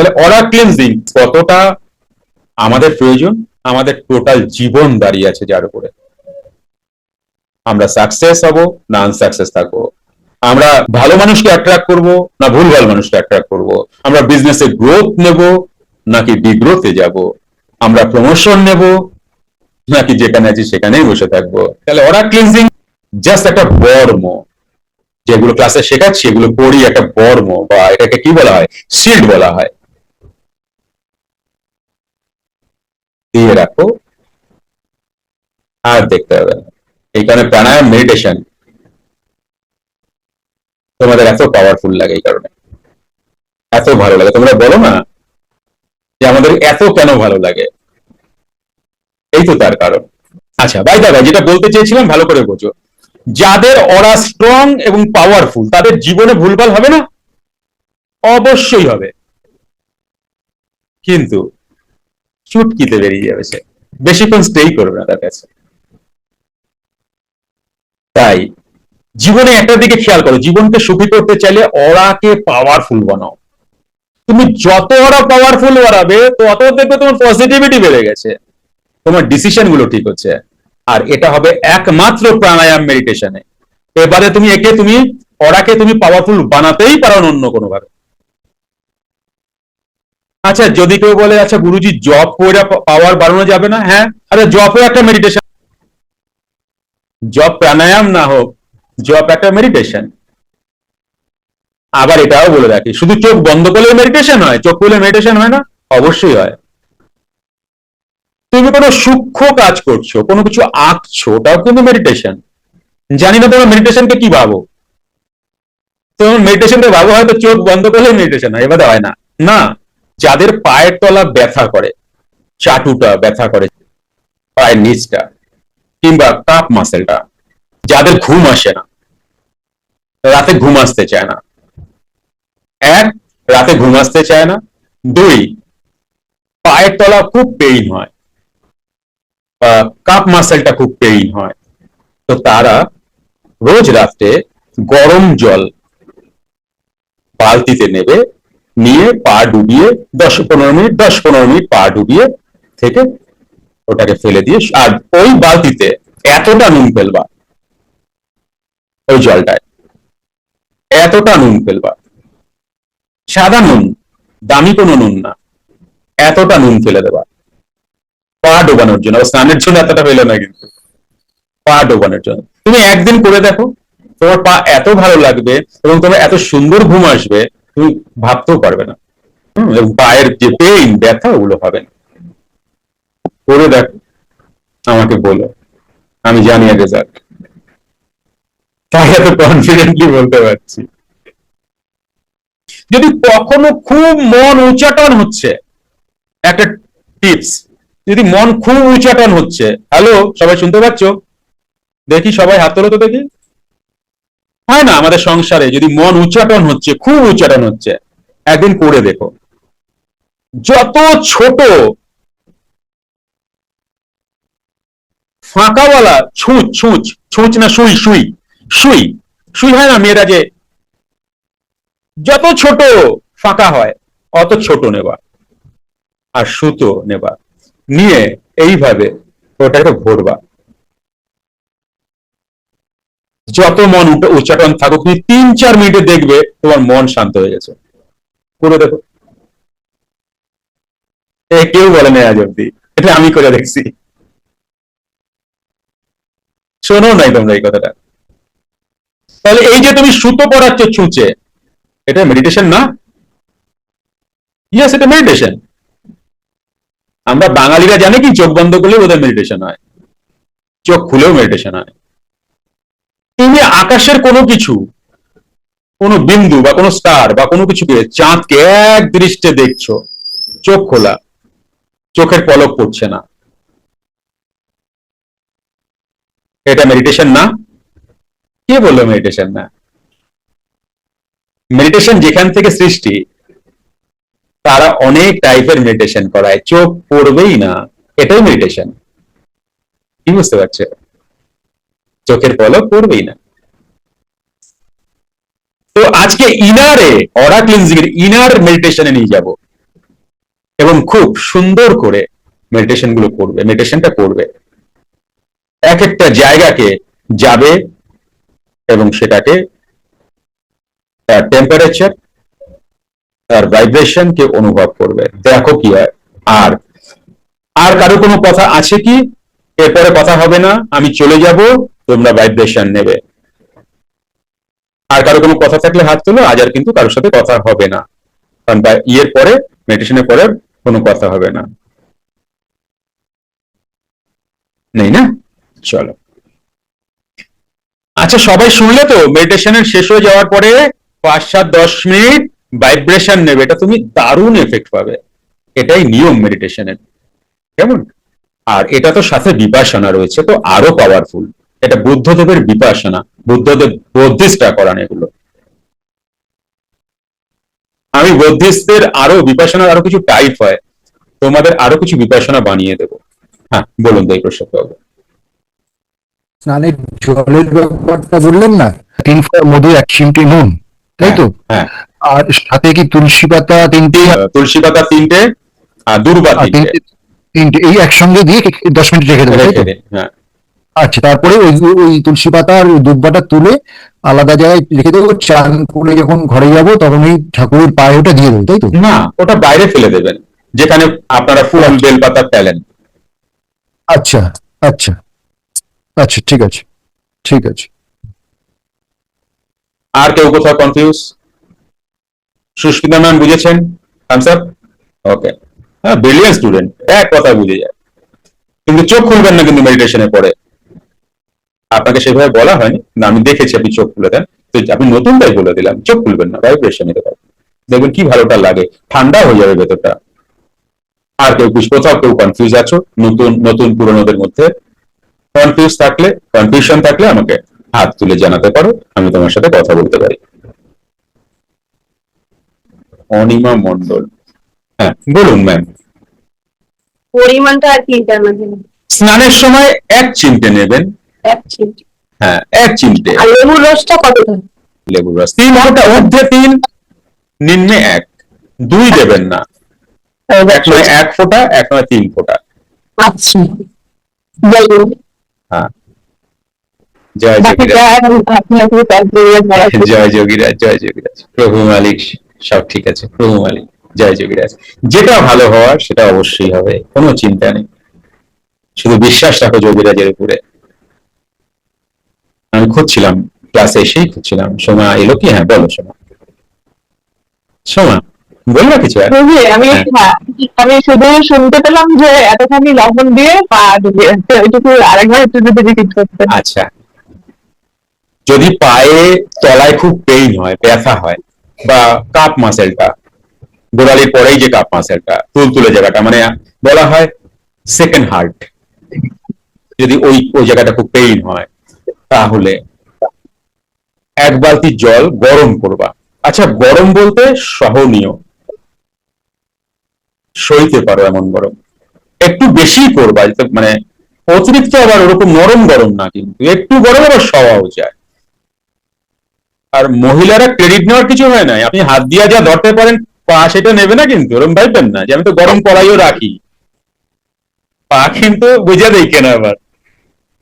তাহলে অরা ক্লিনজিং কতটা আমাদের প্রয়োজন? আমাদের টোটাল জীবন দাঁড়িয়ে আছে যার উপরে। আমরা সাকসেস হব না আনসাকসেস থাকব? আমরা ভালো মানুষকে অ্যাট্রাক্ট করব না ভুল ভালো মানুষকে অ্যাট্রাক্ট করব? আমরা বিজনেসে গ্রোথ নেব নাকি বিগ্রোথে যাব? আমরা প্রমোশন নেব নাকি যেখানে আছি সেখানেই বসে থাকব? তাহলে ওরা ক্লিনজিং জাস্ট একটা বর্ম। যেগুলো ক্লাসে শেখাচ্ছি, এগুলো পড়ি একটা বর্ম বা এটাকে কি বলা হয়? শিল্ড বলা হয়। দিয়ে রাখো। আর দেখতে হবে এই কারণে প্রাণায়াম মেডিটেশন তোমাদের এত পাওয়ারফুল লাগে এই কারণে। এত ভালো লাগে। তোমরা বলো না যে আমাদের এত কেন ভালো লাগে? এই তো তার কারণ। আচ্ছা বাই দাদা যেটা বলতে চেয়েছিলাম, ভালো করে বোঝো। যাদের ওরা স্ট্রং এবং পাওয়ারফুল তাদের জীবনে ভুলভাল হবে না? অবশ্যই হবে। কিন্তু চুটকিতে বেরিয়ে যাবে সে। বেশিক্ষণ স্টেই করবে না তার কাছে। তাই জীবনে একটা দিকে খেয়াল করো, জীবনকে সুখী করতে চাইলে ওরাকে পাওয়ারফুল বানাও। তুমি যত ওরা পাওয়ারফুল বাড়াবে, তত দেখবে তোমার পজিটিভিটি বেড়ে গেছে। তোমার ডিসিশনগুলো ঠিক হচ্ছে। আর এটা হবে একমাত্র প্রাণায়াম মেডিটেশনে এবারে তুমি একে, তুমি ওরাকে তুমি পাওয়ারফুল বানাতেই পারো অন্য কোনো ভাবে আচ্ছা যদি কেউ বলে আচ্ছা গুরুজি জব করে পাওয়ার বাড়ানো যাবে না? হ্যাঁ আরে জবও একটা মেডিটেশন জব প্রাণায়াম না হোক জব একটা মেডিটেশন আবার এটাও বলে রাখি, শুধু চোখ বন্ধ করলে মেডিটেশন হয়? চোখ খুলে মেডিটেশন হয় না? অবশ্যই হয়। তুমি কোনো সূক্ষ্ম কাজ করছ, কোনো কিছু আঁকছো, ওটাও কিন্তু মেডিটেশন জানি না তোমার মেডিটেশনকে কি ভাবো। তোমার মেডিটেশনকে ভাবো, হয়তো চোখ বন্ধ করলে মেডিটেশন হয় এবারে হয় না। না যাদের পায়ের তলা ব্যথা করে, চাটুটা ব্যথা করে, পায়ের নিচটা কিংবা কাপ মাসেলটা, যাদের ঘুম আসে না, রাতে ঘুম আসতে চায় না। এক, রাতে ঘুম আসতে চায় না। দুই, পায়ের তলা খুব পেইন হয়, বা কাপ মাসেলটা খুব পেইন হয়। তো তারা রোজ রাত্রে গরম জল বালতিতে নেবে নিয়ে পা ডুবিয়ে দশ পনেরো মিনিট, দশ পনেরো মিনিট পা ডুবিয়ে থেকে ওটাকে ফেলে দিয়ে আর ওই বালতিতে এতটা নুন ফেলবা, ওই জলটায়। এতটা নুন ফেলবা। সাদা নুন, দামি কোনো নুন না। এতটা নুন ফেলে দেবা। পা ডোবানোর জন্য স্নানের জন্য এতটা ফেলে না কিন্তু। পা ডোবানোর জন্য। তুমি একদিন করে দেখো, তোমার পা এত ভালো লাগবে এবং তোমার এত সুন্দর ঘুম আসবে তুমি ভাবতেও পারবে না। পায়ের যে পেইন ব্যথা, ওগুলো হবে না। করে দেখো, আমাকে বলো, আমি জানি রেজাল্ট তাই এত কনফিডেন্টলি বলতে পারছি। যদি কখনো খুব মন উচ্চাটন হচ্ছে, একটা টিপস যদি মন খুব উচ্চাটন হচ্ছে হ্যালো সবাই শুনতে পাচ্ছ? দেখি সবাই হাত তোলো তো দেখি। হয় না আমাদের সংসারে, যদি মন উচ্চাটন হচ্ছে, খুব উচ্চাটন হচ্ছে, একদিন করে দেখো। যত ছোট ফাঁকাওয়ালা, ছুঁচ ছুঁচ ছুঁচ না সুই সুই সুই সুই হয় না মেয়েরা যে, যত ছোট ফাঁকা হয়, অত ছোট নেবা আর সুতো নেবা। নিয়ে এইভাবে ওটাকে ভরবা। যত মন উচ্চাটন থাকুক, তুমি তিন চার মিনিটে দেখবে তোমার মন শান্ত হয়ে গেছে। করে দেখো। কেউ বলে না আজ অব্দি এটা আমি করে দেখছি। শোনো নাই তোমরা এই কথাটা। তাহলে এই যে তুমি সুতো পড়াচ্ছ ছুঁচে, এটা মেডিটেশন না? ইয়েস এটা মেডিটেশন আমরা বাঙালিরা জানি কি চোখ বন্ধ করলে ওদের মেডিটেশন হয়। চোখ খুলেও মেডিটেশন হয়। তুমি আকাশের কোনো কিছু, কোনো বিন্দু বা কোনো স্টার বা কোনো কিছুকে চাঁদকে এক দৃষ্টে দেখছ, চোখ খোলা, চোখের পলক পড়ছে না। এটা মেডিটেশন না? কে বলল মেডিটেশন না? মেডিটেশন যেখান থেকে সৃষ্টি, তারা অনেক টাইপের মেডিটেশন করায়, চোখ পড়বেই না। এটাই মেডিটেশন কি বুঝতে পারছ? চোখের পলক পড়বেই না। তো আজকে ইনারে, অরা ক্লিনজিং এর ইনার মেডিটেশনে নিয়ে যাব। এবং খুব সুন্দর করে মেডিটেশনগুলো করবে মেডিটেশনটা করবে। এক একটা জায়গাকে যাবে এবং সেটাকে তার টেম্পারেচার তার ভাইব্রেশন কে অনুভব করবে। দেখো কি হয়। আর আর কারও কোনো কথা আছে কি? এরপরে কথা হবে না, আমি চলে যাব, তোমরা ভাইব্রেশন নেবে। আর কারও কোনো কথা থাকলে হাত তোলো, আজ আর কিন্তু কারোর সাথে কথা হবে না। কারণ ইয়ের পরে মেডিটেশনের পরে কোনো কথা হবে না। নেই না? চলো। আচ্ছা সবাই শুনলে তো? মেডিটেশনের শেষ হয়ে যাওয়ার পরে পাঁচ, সাত, দশ মিনিট ভাইব্রেশন নেবে। এটা তুমি দারুণ এফেক্ট পাবে। এটাই নিয়ম মেডিটেশনের কেমন? আর এটা তো সাথে বিপাসনা রয়েছে তো আরও পাওয়ারফুল এটা বুদ্ধদেবের বিপাসনা বুদ্ধদেব বৌদ্ধিস্টরা করান এগুলো। আমি বৌদ্ধিস্টদের আরও বিপাসনার আরও কিছু টাইপ হয় তোমাদের আরও কিছু বিপাসনা বানিয়ে দেবো। হ্যাঁ বলুন তাই প্রসাদ বাবু। স্নানের জলের ব্যাপারটা বললেন না? তিন ফোঁটা মধু এক চিমটি নুন তাই তো? হ্যাঁ আর সাথে কি তুলসী পাতা তিনটে? তুলসী পাতা তিনটে আর দুর্বা তিনটে তিনটে এই একসঙ্গে দিয়ে দশ মিনিট রেখে দেবো তাই তো? হ্যাঁ। আচ্ছা তারপরে ওই ওই তুলসী পাতা আর ওই দুব্বাটা তুলে আলাদা জায়গায় রেখে দেবো চান করে যখন ঘরে যাব তখন ওই ঠাকুরের পায়ে ওটা দিয়ে দেবো তাই তো? না ওটা বাইরে ফেলে দেবেন যেখানে আপনারা ফুল বেলপাতা ফেলেন। আচ্ছা আচ্ছা আচ্ছা ঠিক আছে ঠিক আছে। আর কেউ কোথাও কনফিউজ সুস্মিতা ম্যাম বুঝেছেন? থামস আপ ওকে হ্যাঁ ব্রিলিয়ান্ট স্টুডেন্ট এক কথা বুঝে যায়। কিন্তু চোখ খুলবেন না কিন্তু মেডিটেশনের পরে আপনাকে সেভাবে বলা হয়নি, না, আমি দেখেছি আপনি চোখ খুলে দেন। তো আপনি নতুনটাই বলে দিলাম, চোখ খুলবেন না ভাইব্রেশন নিতে পারেন দেখবেন কি ভালোটা লাগে, ঠান্ডা হয়ে যাবে ভেতরটা। আর কেউ কোথাও কেউ কনফিউজ আছো, নতুন নতুন পুরনোদের মধ্যে। কনফিউজ থাকলে কনফিউশন থাকলে আমাকে হাত তুলে জানাতে পারো, আমি তোমার সাথে কথা বলতে পারি। অনিমা মন্ডল হ্যাঁ বলুন ম্যাম। পরিমাণটা আর কি স্নানের সময় এক চিমটে নেবেন। এক চিমটি। হ্যাঁ এক চিমটে। আর লেবুর রসটা কতটা লেবুর রস তিন ঊর্ধ্বে তিন নিম্নে এক। দুই দেবেন না। এক নয় এক ফোঁটা এক নয় তিন ফোঁটা। আচ্ছা। হ্যাঁ। জয় যোগীরাজ। জয় যোগীরাজ জয় যোগীরাজ। প্রভু মালিক সব ঠিক আছে প্রভু মালিক। জয় যোগীরাজ যেটা ভালো হওয়ার সেটা অবশ্যই হবে কোনো চিন্তা নেই। শুধু বিশ্বাস রাখো যোগীরাজের উপরে। আমি খুঁজছিলাম ক্লাসে এসেই খুঁজছিলাম। সোমা এলো কি? হ্যাঁ বলো সোমা। সোমা বলবা কিছু আমি হ্যাঁ, আমি শুধু শুনতে পেলাম যে এতখানি লবণ দিয়ে পা ডুবিয়ে ওইটুকু আরেকবার একটু যদি রিপিট করতে। আচ্ছা। যদি পায়ে তলায় খুব পেইন হয় ব্যথা হয় বা কাপ মাসেলটা গোড়ালির পরেই যে কাপ মাসেলটা তুলতুলে জায়গাটা মানে বলা হয় সেকেন্ড হার্ট যদি ওই ওই জায়গাটা খুব পেইন হয়, তাহলে এক বালতি জল গরম করবা। আচ্ছা গরম বলতে সহনীয়। সইতে পারো এমন গরম। একটু বেশি করবা মানে অতিরিক্ত আবার ওরকম নরম গরম না কিন্তু, একটু গরম আবার সওয়াও যায়। আর মহিলারা ক্রেডিট নেওয়ার কিছু হয় না আপনি হাত দিয়া যা ধরতে পারেন পা সেটা নেবে না কিন্তু ওরকম ভাববেন না যে আমি তো গরম কড়াইও রাখি। পা কিন্তু বুঝে দেই কেন আবার।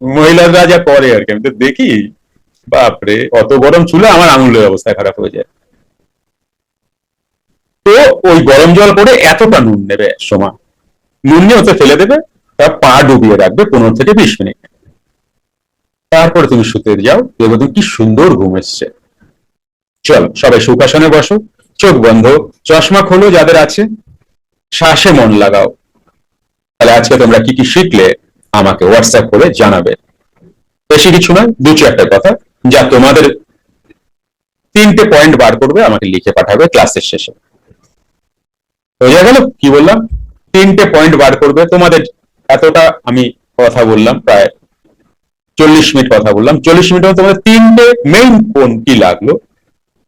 মহিলারা যা করে আর কি, আমি তো দেখি। বাপরে, অত গরম চুলে আমার আঙুলের অবস্থা খারাপ হয়ে যায়। তো ওই গরম জল করে এতটা নুন নেবে সোমা নুন নিয়ে ওতে ফেলে দেবে, তার পা ডুবিয়ে রাখবে পনেরো থেকে বিশ মিনিট। তারপরে তুমি শুতে যাও, দেখবে তুমি কি সুন্দর ঘুম এসছে। চল, সবাই সুখাসনে বসো। চোখ বন্ধ, চশমা খোলো যাদের আছে, শ্বাসে মন লাগাও। তাহলে আজকে তোমরা কি কি শিখলে, আমাকে হোয়াটসঅ্যাপ করে জানাবে। বেশি কিছু নয়, দু চারটা কথা, যা তোমাদের তিনটে পয়েন্ট বার করবে, আমাকে লিখে পাঠাবে ক্লাসের শেষে। বোঝা গেল, কি বললাম? তিনটে পয়েন্ট বার করবে, তোমাদের এতটা আমি কথা বললাম, প্রায় চল্লিশ মিনিট কথা বললাম, চল্লিশ মিনিটের তোমাদের তিনটে মেইন কোন কি লাগল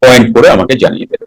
পয়েন্ট করে আমাকে জানিয়ে দেবে।